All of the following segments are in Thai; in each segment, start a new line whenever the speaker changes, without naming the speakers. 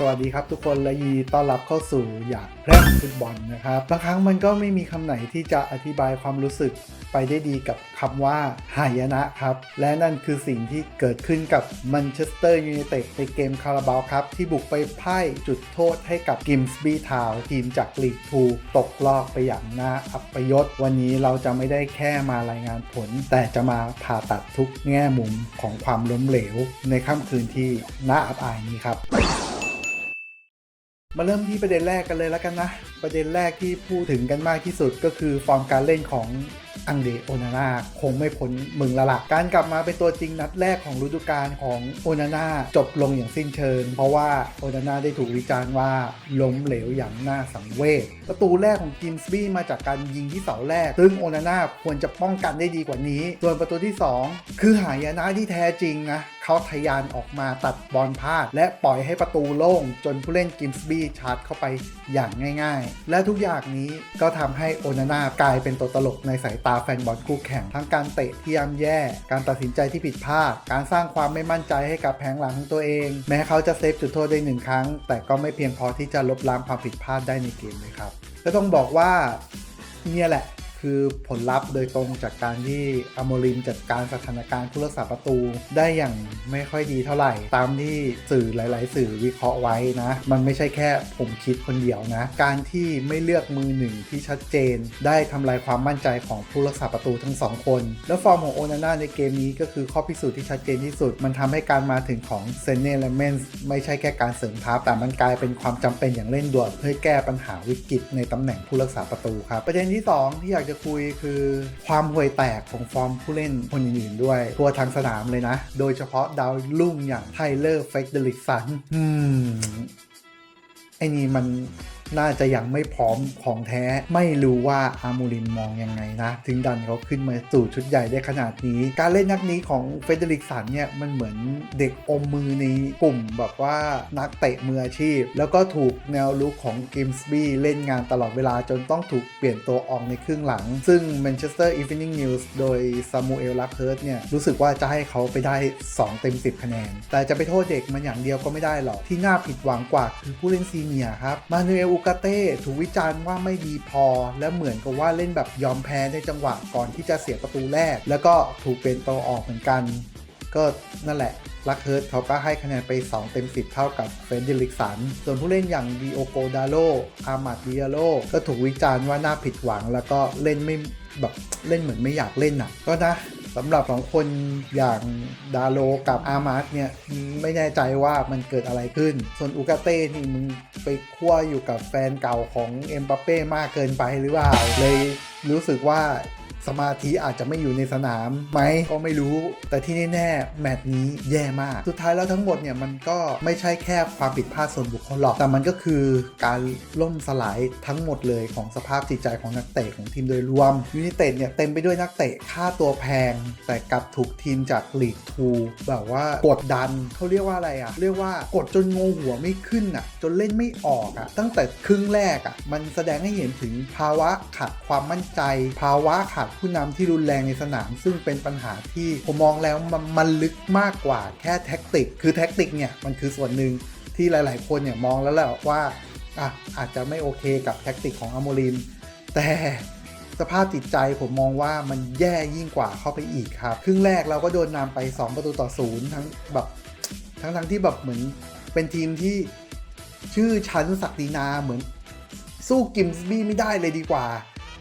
สวัสดีครับทุกคนและยีต้อนรับเข้าสู่อยากแพร่ฟุตบอลนะครับบางครั้งมันก็ไม่มีคำไหนที่จะอธิบายความรู้สึกไปได้ดีกับคำว่าหายนะครับ และนั่นคือสิ่งที่เกิดขึ้นกับมันเชสเตอร์ยูไนเต็ดในเกมคาราบาวครับ ที่บุกไปพ่ายจุดโทษให้กับกิมส์บีทาวทีมจากลีกทูตกรอบไปอย่างน่าอัปยศ วันนี้เราจะไม่ได้แค่มารายงานผล แต่จะมาผ่าตัดทุกแง่มุมของความล้มเหลว ในค่ำคืนที่น่าอับอายนี้ครับ มาเริ่มที่ประเด็นแรกกันเลยแล้วกันนะประเด็นแรกที่พูดถึงกันมากที่สุดก็คือฟอร์มการเล่นของอังเดโอนาน่าคงไม่พ้นมึงละละการกลับมาเป็นตัวจริงนัดแรกของฤดูกาลของโอนาน่าจบลงอย่างสิ้นเชิง เพราะว่าโอนาน่าได้ถูกวิจารณ์ว่าล้มเหลวอย่างน่าสังเวชประตูแรกของกิมส์บี้มาจากการยิงที่เสาแรก ซึ่งโอนาน่าควรจะป้องกันได้ดีกว่านี้ ส่วนประตูที่ 2 คือหายนะที่แท้จริงนะเขาทะยานออกมาตัดบอลพลาด และปล่อยให้ประตูโล่งจนผู้เล่นกิมส์บี้ชาร์จเข้าไปอย่างง่ายและทุกอย่างนี้ก็ทำให้โอนาน่ากลายเป็นตัวตลกในสายตาแฟนบอลคู่แข่ง ทั้งการเตะที่ย่ำแย่ การตัดสินใจที่ผิดพลาด การสร้างความไม่มั่นใจให้กับแผงหลังของตัวเอง แม้เขาจะเซฟจุดโทษได้หนึ่งครั้ง แต่ก็ไม่เพียงพอที่จะลบล้างความผิดพลาดได้ในเกมเลยครับก็ต้องบอกว่าเนี่ยแหละ คือผลลัพธ์โดยตรงจากการที่อโมริมจัดการสถานการณ์ผู้รักษาประตูได้อย่างไม่ค่อยดีเท่าไหร่ ตามที่สื่อหลาย ๆ สื่อวิเคราะห์ไว้นะ มันไม่ใช่แค่ผมคิดคนเดียวนะ การที่ไม่เลือกมือหนึ่งที่ชัดเจน ได้ทำลายความมั่นใจของผู้รักษาประตูทั้งสองคน และฟอร์มของโอนาน่าในเกมนี้ก็คือข้อพิสูจน์ที่ชัดเจนที่สุด มันทำให้การมาถึงของเซเนเลเมนส์ไม่ใช่แค่การเสริมทัพแต่มันกลายเป็นความจำเป็นอย่างเร่งด่วนเพื่อแก้ปัญหาวิกฤตในตำแหน่งผู้รักษาประตูครับประเด็นที่สองที่อยากจะคุยคือความห่วยแตกของฟอร์มผู้เล่นคนอื่นๆด้วย ทั่วทางสนามเลยนะ โดยเฉพาะดาวรุ่งอย่างไทเลอร์เฟกเดลิกสัน อืม ไอ้นี่มัน น่าจะยังไม่พร้อมของแท้ ไม่รู้ว่าอามูริมมองยังไงนะ ถึงดันเขาขึ้นมาสู่ชุดใหญ่ได้ขนาดนี้ การเล่นนักนี้ของเฟเดริกสันเนี่ยมันเหมือนเด็กอมมือในกลุ่มแบบว่านักเตะมืออาชีพ แล้วก็ถูกแนวลุกของกิมส์บี้เล่นงานตลอดเวลาจนต้องถูกเปลี่ยนตัวออกในครึ่งหลัง ซึ่ง Manchester Evening News โดยซามูเอลลักเฮิร์ตเนี่ยรู้สึกว่าจะให้เขาไปได้ 2 เต็ม 10 คะแนน แต่จะไปโทษเด็กมันอย่างเดียวก็ไม่ได้หรอกที่น่าผิดหวังกว่าคือผู้เล่นซีเนียร์ครับมานูเอลกาเต้ถูกวิจารณ์ว่าไม่ดีพอ และเหมือนกับว่าเล่นแบบยอมแพ้ในจังหวะก่อนที่จะเสียประตูแรก แล้วก็ถูกเป็นตัวออกเหมือนกัน ก็นั่นแหละลักเฮิร์ตเขาก็ให้คะแนนไป 2 เต็ม 10 เท่ากับเฟรนดิลิกสัน ส่วนผู้เล่นอย่างดีโอโกดาโลอามาดดิอาโลก็ถูกวิจารณ์ว่าน่าผิดหวัง แล้วก็เล่นไม่แบบเล่นเหมือนไม่อยากเล่นอะ ก็นะ สำหรับสองคนอย่างดาโลกับอามาร์สเนี่ยไม่แน่ใจว่ามันเกิดอะไรขึ้น ส่วนอูกาเต้นี่มึงไปคั่วอยู่กับแฟนเก่าของเอ็มบัปเป้มากเกินไปหรือเปล่าเลยรู้สึกว่า สมาธิอาจจะไม่อยู่ในสนามไหมก็ไม่รู้ แต่ที่แน่ๆแมตช์นี้แย่มาก สุดท้ายแล้วทั้งหมดเนี่ยมันก็ไม่ใช่แค่ความผิดพลาดส่วนบุคคลหรอก แต่มันก็คือการล่มสลายทั้งหมดเลยของสภาพจิตใจของนักเตะของทีมโดยรวมยูนิเต็ดเนี่ยเต็มไปด้วยนักเตะค่าตัวแพง แต่กลับถูกทีมจากลีกทูแบบว่ากดดันเขาเรียกว่าอะไรอะเรียกว่ากดจนงงหัวไม่ขึ้นอะจนเล่นไม่ออกอะตั้งแต่ครึ่งแรกอะ มันแสดงให้เห็นถึงภาวะขาดความมั่นใจ ภาวะขาดผู้นำที่รุนแรงในสนาม ซึ่งเป็นปัญหาที่ผมมองแล้วมันมันลึกมากกว่าแค่แท็กติก คือแท็กติกเนี่ยมันคือส่วนหนึ่งที่หลาย ๆ คนเนี่ยมองแล้วแหละว่าอะอาจจะไม่โอเคกับแท็กติกของอโมริมแต่สภาพจิตใจผมมองว่ามันแย่ยิ่งกว่าเข้าไปอีกครับ ครึ่งแรกเราก็โดนนำไป 2 ประตูต่อศูนย์ทั้งแบบทั้งทั้งที่แบบเหมือนเป็นทีมที่ชื่อชั้นศักดินาเหมือนสู้กิมส์บี้ไม่ได้เลยดีกว่า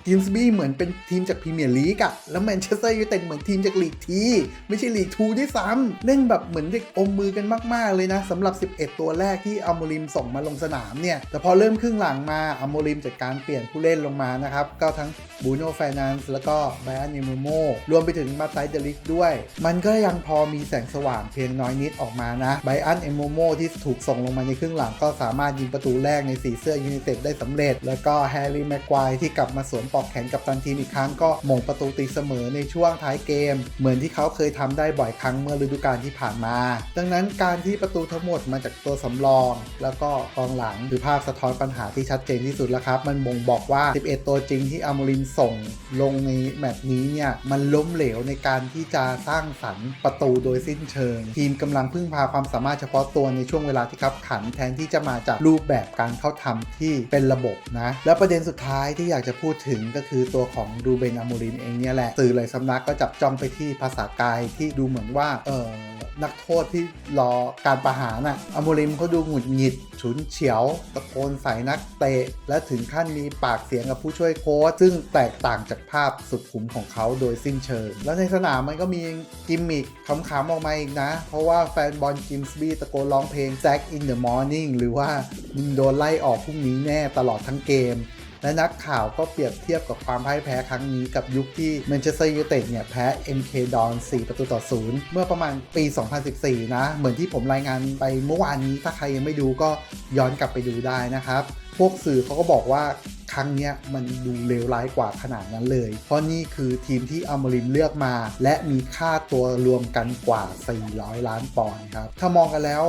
กิมสบีเหมือนเป็นทีมจากพรีเมียร์ลีกอะแล้วแมนเชสเตอร์ยูไนเต็ดเหมือนทีมจากลีกทีไม่ใช่ลีกทูด้วยซ้ำเล่นแบบเหมือนเด็กอมมือกันมากๆเลยนะสำหรับ 11 ตัวแรกที่อัมโมริมส่งมาลงสนามเนี่ย แต่พอเริ่มครึ่งหลังมาอัมโมริมจัดการเปลี่ยนผู้เล่นลงมานะครับ ก็ทั้งบูโน่ไฟน a นซ์แล้วก็ไบอันเนโมโมรวมไปถึงมาไตเดลิกด้วย มันก็ยังพอมีแสงสว่างเพียงน้อยนิดออกมานะไบอันเอมโมโมที่ถูกส่งลงมาในครึ่งหลังก็สามารถยิงประตูแรกในสีเสื้อยูไนเต็ดได้สำเร็จ แล้วก็แฮร์รี่แม็กควายที่กลับมาสวมปอกแขนกับตันทีมอีกครั้งก็หม่งประตูตีเสมอในช่วงท้ายเกม เหมือนที่เขาเคยทำได้บ่อยครั้งเมื่อฤดูกาลที่ผ่านมา ดังนั้นการที่ประตูทั้งหมดมาจากตัวสำรอง แล้วก็กองหลังคือภาพสะท้อนปัญหาที่ชัดเจนที่สุดแล้วครับ มันบ่งบอกว่า 11 ตัวจริงที่อามูรินส่งลงในแมตช์นี้เนี่ยมันล้มเหลวในการที่จะสร้างสรรค์ประตูโดยสิ้นเชิง ทีมกำลังพึ่งพาความสามารถเฉพาะตัวในช่วงเวลาที่คับขันแทนที่จะมาจากรูปแบบการเข้าทำที่เป็นระบบนะ แล้วประเด็นสุดท้ายที่อยากจะพูดถึงก็คือตัวของดูเบนอามูรินเองเนี่ยแหละสื่อหลายสำนักก็จับจ้องไปที่ภาษากายที่ดูเหมือนว่าเออนักโทษที่รอการประหารน่ะอโมริมเขาดูหงุดหงิด ฉุนเฉียว ตะโกนใส่นักเตะ และถึงขั้นมีปากเสียงกับผู้ช่วยโค้ชซึ่งแตกต่างจากภาพสุดขุมของเขาโดยสิ้นเชิง แล้วในสนามมันก็มีกิมมิคขำๆออกมาอีกนะ เพราะว่าแฟนบอลจิมส์บี้ตะโกนร้องเพลง Jack in the morning หรือว่ามึงโดนไล่ออกพรุ่งนี้แน่ตลอดทั้งเกม และนักข่าวก็เปรียบเทียบกับความพ่ายแพ้ครั้งนี้กับยุคที่แมนเชสเตอร์ยูไนเต็ดเนี่ยแพ้ MK Don 4ประตูต่อ 0 เมื่อประมาณปี 2014 นะ เหมือนที่ผมรายงานไปเมื่อวานนี้ ถ้าใครยังไม่ดูก็ย้อนกลับไปดูได้นะครับ พวกสื่อเขาก็บอกว่าครั้งนี้มันดูเลวร้ายกว่าขนาดนั้นเลย เพราะนี่คือทีมที่อมรินเลือกมา และมีค่าตัวรวมกันกว่า 400 ล้านปอนด์ครับ ถ้ามองกันแล้ว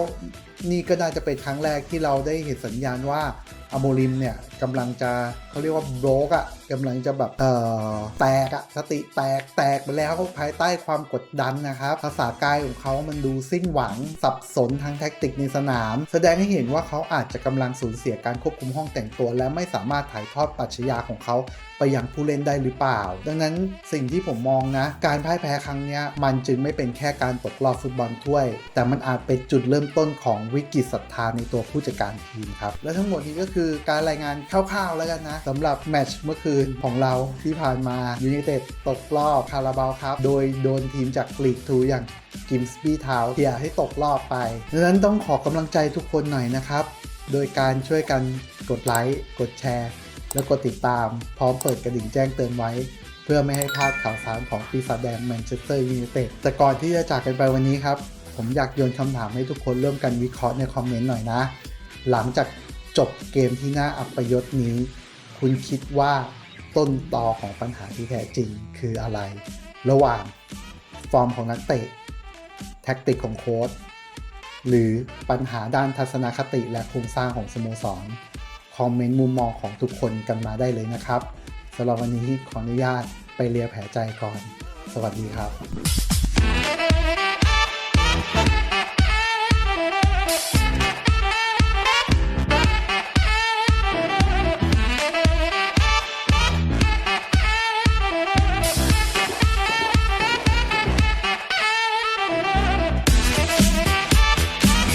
นี่ก็น่าจะเป็นครั้งแรกที่เราได้เห็นสัญญาณว่าอโมริมเนี่ยกำลังจะเขาเรียกว่าโบรกอะกำลังจะแบบเอ่อแตกอะสติแตกแตกไปแล้วภายใต้ความกดดันนะครับ ภาษากายของเขามันดูสิ้นหวัง สับสนทางแท็กติกในสนาม แสดงให้เห็นว่าเขาอาจจะกำลังสูญเสียการควบคุมห้องแต่งตัว และไม่สามารถถ่ายทอดปรัชญาของเขาไปยังผู้เล่นได้หรือเปล่า ดังนั้นสิ่งที่ผมมองนะ การพ่ายแพ้ครั้งนี้มันจึงไม่เป็นแค่การตกรอบฟุตบอลถ้วย แต่มันอาจเป็นจุดเริ่มต้นของวิกฤตศรัทธาในตัวผู้จัดการทีมครับ และทั้งหมดนี้ก็คือการรายงานคร่าวๆแล้วกันนะสำหรับแมตช์เมื่อคืนของเราที่ผ่านมายู i นเต็ดตกรอบคาราบาวครับ โดยโดนทีมจากลีกทูอย่างกิมสปีทาวเทียให้ตกรอบไปดังนั้นต้องขอกำลังใจทุกคนหน่อยนะครับ โดยการช่วยกันกดไลค์ กดแชร์ แล้วกดติดตามพร้อมเปิดกระดิ่งแจ้งเตือนไว้ เพื่อไม่ให้พลาดข่าวสารของปีศาจแดงแมนเชสเตอร์ยูไนเต็ดแต่ก่อนที่จะจากกันไปวันนี้ครับ ผมอยากโยนคำถามให้ทุกคนร่วมกันวิเคราะห์ในคอมเมนต์หน่อยนะ หลังจากจบเกมที่น่าอัปยศนี้ คุณคิดว่าต้นตอของปัญหาที่แท้จริงคืออะไร ระหว่างฟอร์มของนักเตะ แท็กติกของโค้ชหรือปัญหาด้านทัศนคติและโครงสร้างของสโมสร คอมเมนต์มุมมองของทุกคนกันมาได้เลยนะครับสำหรับวันนี้ขออนุญาตไปเลียแผลใจก่อน สวัสดีครับ